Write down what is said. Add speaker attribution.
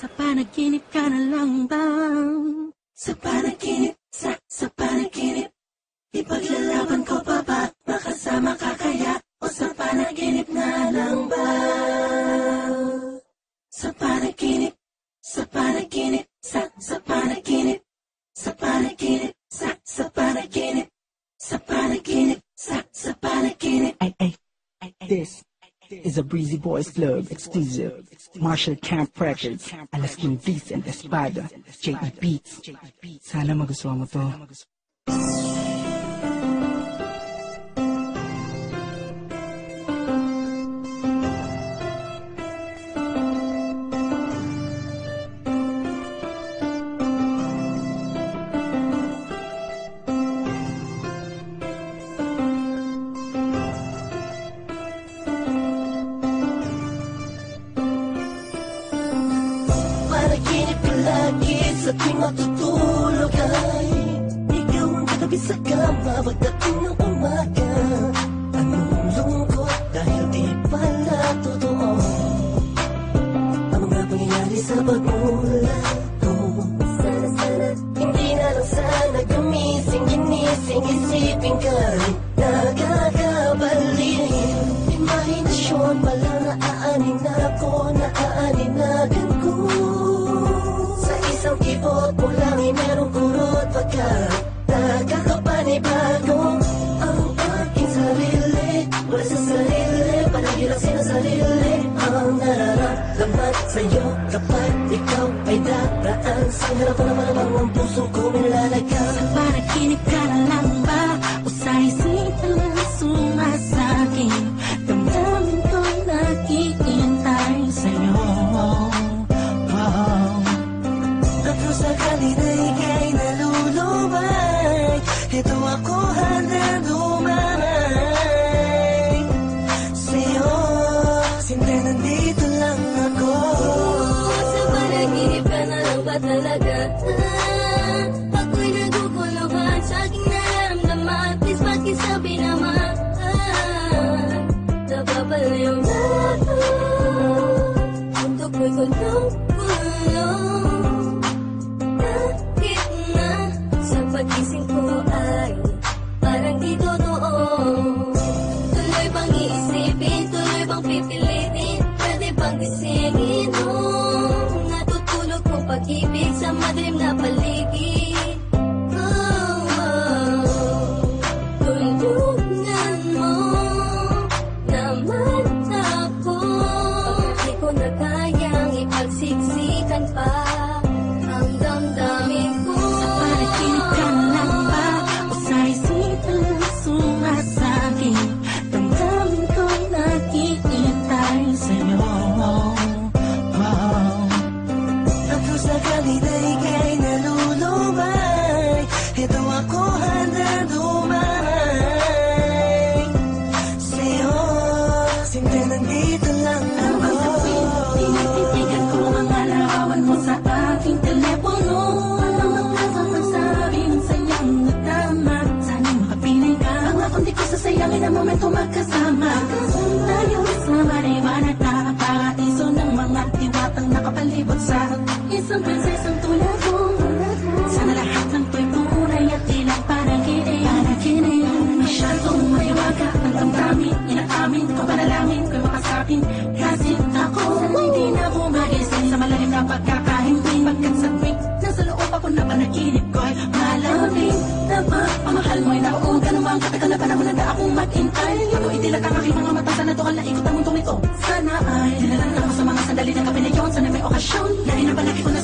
Speaker 1: Sa panaginip ka na lang bang? Sa panaginip Makasama ka kaya? O sa panaginip na lang ba? Sa panaginip, sa panaginip, sa, sa panaginip Sa panaginip, sa, sa panaginip Sa panaginip, sa, sa panaginip
Speaker 2: Ay, ay, this is a Breezy Boys Club exclusive. Marshall Camp Records, Alaskin Vincent Espada, J.E. Beats. Sana magustuhan mo to.
Speaker 1: Tuwing matutulog ay Ikaw ang katabi sa kama. Pagdating ng umaga Anong lungkot dahil di pala totoo? Ang mga pangyayari sa pagmulat ko Sana sana hindi na lang sana gumising Ginising isipin ka rin nararamdaman sa'yo Kapag ikaw ay daraan Sa harap ko na malamang ang puso ko nilalagay. Sa panaginip ka na lang ba? O sa isipan na sumasaging Damdamin ko'y nakihintay sa'yo. Wow. At kung sakali na ika'y nalulubay Ito ako handa lumamay
Speaker 3: pag-ibig Sa madilim na paligid ang
Speaker 1: momento magkasama Tayo sama na iwanag Nakakaiso ng mga diwatang nakapalibot sa Isang prinsesang tulad mo Sana lahat ng to'y tunay at di lang panaginip Panaginip Masyadong maliwaga ang damdamin Inaamin ko panalangin ko'y makasapin Kasi ako hindi na bumagising Sa malalim na pagkakahimbing Pagkat sa tuwing nasa loob ako na panaginip ko'y malamig. Tama, pamahal mo'y naroon ka naman Katagal na panahon na akong mag-intay Ako itilat ang aking mga mata Sana tukal na ikot ang mundong ito. Sana ay dinalang ako sa mga sandali na yun Sana may okasyon Na rin ang palagi ko nasasabi